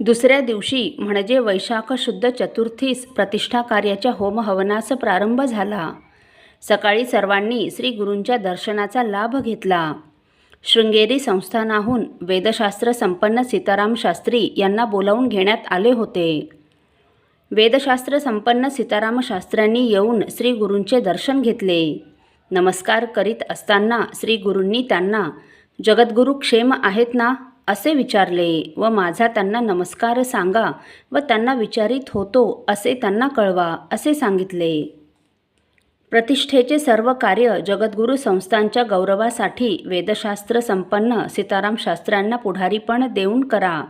दुसऱ्या दिवशी म्हणजे वैशाख शुद्ध चतुर्थीस प्रतिष्ठा कार्याच्या होमहवनास प्रारंभ झाला. सकाळी सर्वांनी श्री गुरूंच्या दर्शनाचा लाभ घेतला. शृंगेरी संस्थानाहून वेदशास्त्र संपन्न सीताराम शास्त्री यांना बोलावून घेण्यात आले होते. वेदशास्त्र संपन्न सीताराम शास्त्र्यांनी येऊन श्री गुरूंचे दर्शन घेतले. नमस्कार करीत असताना श्री गुरूंनी त्यांना जगद्गुरू क्षेम आहेत ना? असे विचारले व माझा त्यांना नमस्कार सांगा व त्यांना विचारित होतो असे त्यांना कळवा असे सांगितले. प्रतिष्ठेचे सर्व कार्य जगद्गुरू संस्थांच्या गौरवासाठी वेदशास्त्र संपन्न सीताराम शास्त्रांना पुढारीपण देऊन करा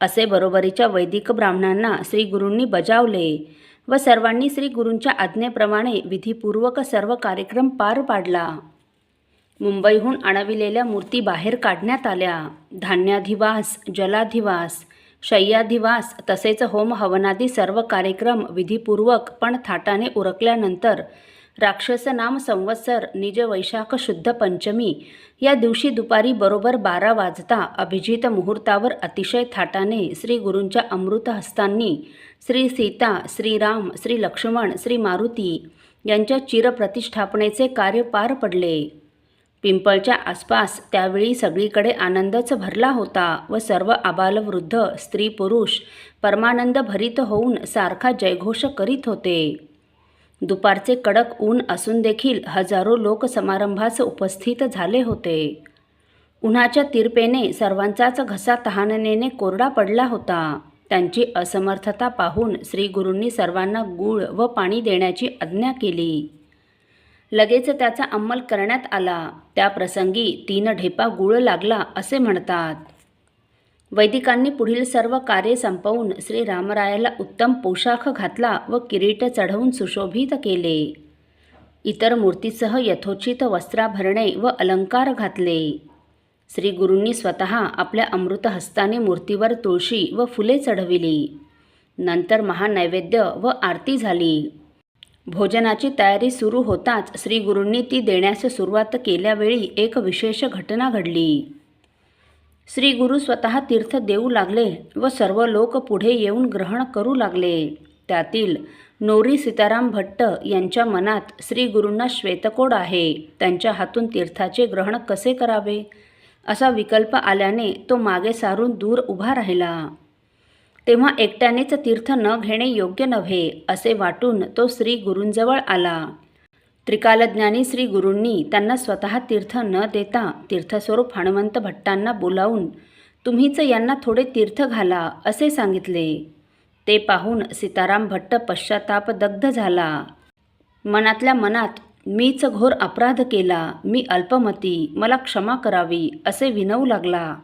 असे बरोबरीच्या वैदिक ब्राह्मणांना श्री गुरूंनी बजावले व सर्वांनी श्री गुरूंच्या आज्ञेप्रमाणे विधीपूर्वक सर्व कार्यक्रम पार पाडला. मुंबईहून आणविलेल्या मूर्ती बाहेर काढण्यात आल्या. धान्याधिवास जलाधिवास शय्याधिवास तसेच होम हवनादी सर्व कार्यक्रम विधीपूर्वक पण थाटाने उरकल्यानंतर राक्षस नाम संवत्सर निज वैशाख शुद्ध पंचमी या दिवशी दुपारी बरोबर बारा वाजता अभिजित मुहूर्तावर अतिशय थाटाने श्री गुरूंच्या अमृतहस्तांनी श्री सीता श्रीराम श्री लक्ष्मण श्री मारुती यांच्या चिरप्रतिष्ठापनेचे कार्य पार पडले. पिंपळच्या आसपास त्यावेळी सगळीकडे आनंदच भरला होता व सर्व आबालवृद्ध स्त्री पुरुष परमानंद भरित होऊन सारखा जयघोष करीत होते. दुपारचे कडक ऊन असून देखील हजारो लोक समारंभास उपस्थित झाले होते. उन्हाच्या तिरपेने सर्वांचाच घसा तहाननेने कोरडा पडला होता. त्यांची असमर्थता पाहून श्रीगुरूंनी सर्वांना गूळ व पाणी देण्याची आज्ञा केली. लगेच त्याचा अंमल करण्यात आला. त्या प्रसंगी तीन ढेपा गुळ लागला असे म्हणतात. वैदिकांनी पुढील सर्व कार्य संपवून श्री रामरायाला उत्तम पोशाख घातला व किरीट चढवून सुशोभित केले. इतर मूर्तीसह यथोचित वस्त्राभरणे व अलंकार घातले. श्री गुरूंनी स्वतः आपल्या अमृतहस्ताने मूर्तीवर तुळशी व फुले चढविली. नंतर महानैवेद्य व आरती झाली. भोजनाची तयारी सुरू होताच श्रीगुरूंनी ती देण्यास सुरुवात केल्यावेळी एक विशेष घटना घडली. श्रीगुरू स्वतः तीर्थ देऊ लागले व सर्व लोक पुढे येऊन ग्रहण करू लागले. त्यातील नोरी सीताराम भट्ट यांच्या मनात श्रीगुरूंना श्वेतकोड आहे. त्यांच्या हातून तीर्थाचे ग्रहण कसे करावे? असा विकल्प आल्याने तो मागे सारून दूर उभा राहिला. तेव्हा एकट्यानेच तीर्थ न घेणे योग्य नव्हे असे वाटून तो श्री गुरूंजवळ आला. त्रिकालज्ञानी श्री गुरूंनी त्यांना स्वतः तीर्थ न देता तीर्थस्वरूप हनुमंत भट्टांना बोलावून तुम्हीच यांना थोडे तीर्थ घाला असे सांगितले. ते पाहून सीताराम भट्ट पश्चातापदग्ध झाला. मनातल्या मनात मीच घोर अपराध केला मी अल्पमती मला क्षमा करावी असे विनवू लागला.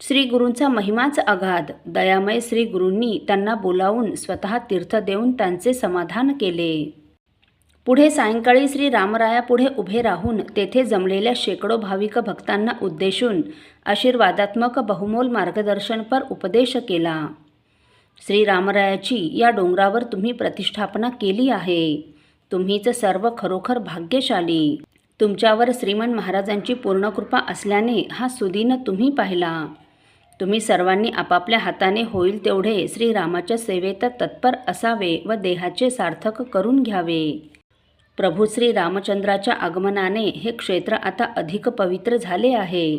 श्री गुरूंचा महिमाच अगाध दयामय श्री गुरूंनी त्यांना बोलावून स्वतः तीर्थ देऊन त्यांचे समाधान केले. पुढे सायंकाळी श्री रामरायापुढे उभे राहून तेथे जमलेल्या शेकडो भाविक भक्तांना उद्देशून आशीर्वादात्मक बहुमोल मार्गदर्शनपर उपदेश केला. श्री रामरायाची या डोंगरावर तुम्ही प्रतिष्ठापना केली आहे. तुम्हीच सर्व खरोखर भाग्यशाली. तुमच्यावर श्रीमंत महाराजांची पूर्णकृपा असल्याने हा सुदीन तुम्ही पाहिला. तुम्ही सर्वांनी आपापल्या हाताने होईल तेवढे श्रीरामाच्या सेवेत तत्पर असावे व देहाचे सार्थक करून घ्यावे. प्रभू श्री रामचंद्राच्या आगमनाने हे क्षेत्र आता अधिक पवित्र झाले आहे.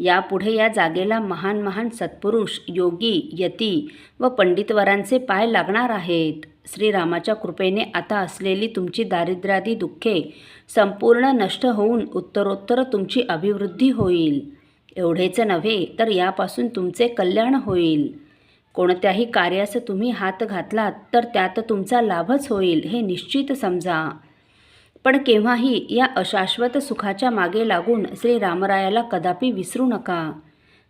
यापुढे या जागेला महान महान सत्पुरुष योगी यती व पंडितवरांचे पाय लागणार आहेत. श्रीरामाच्या कृपेने आता असलेली तुमची दारिद्र्यादी दुःखे संपूर्ण नष्ट होऊन उत्तरोत्तर तुमची अभिवृद्धी होईल. एवढेच नव्हे तर यापासून तुमचे कल्याण होईल. कोणत्याही कार्यास तुम्ही हात घातलात तर त्यात तुमचा लाभच होईल हे निश्चित समजा. पण केव्हाही या अशाश्वत सुखाच्या मागे लागून श्री रामरायाला कदापि विसरू नका.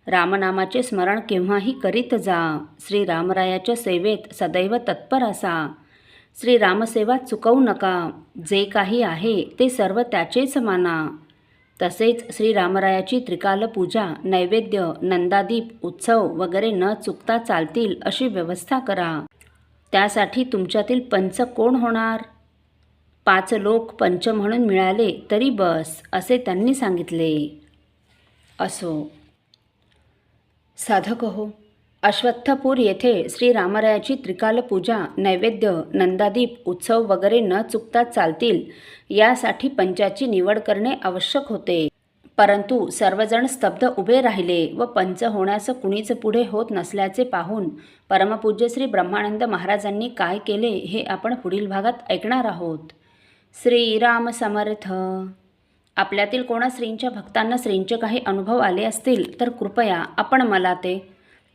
रामनामाचे स्मरण केव्हाही करीत जा. श्री रामरायाच्या सेवेत सदैव तत्पर असा. श्री रामसेवा चुकवू नका. जे काही आहे ते सर्व त्याचेच माना. तसेच श्रीरामरायाची त्रिकाल पूजा नैवेद्य नंदादीप उत्सव वगैरे न चुकता चालतील अशी व्यवस्था करा. त्यासाठी तुमच्यातील पंच कोण होणार? पाच लोक पंच म्हणून मिळाले तरी बस असे त्यांनी सांगितले. असो. साधक हो अश्वत्थपूर येथे श्रीरामरायाची त्रिकालपूजा त्रिकाल पूजा नैवेद्य नंदादीप उत्सव वगैरे न चुकता चालतील यासाठी पंचाची निवड करणे आवश्यक होते. परंतु सर्वजण स्तब्ध उभे राहिले व पंच होण्यास कुणीच पुढे होत नसल्याचे पाहून परमपूज्य श्री ब्रह्मानंद महाराजांनी काय केले हे आपण पुढील भागात ऐकणार आहोत. श्रीराम समर्थ! आपल्यातील कोणा श्रींच्या भक्तांना श्रींचे काही अनुभव आले असतील तर कृपया आपण मला ते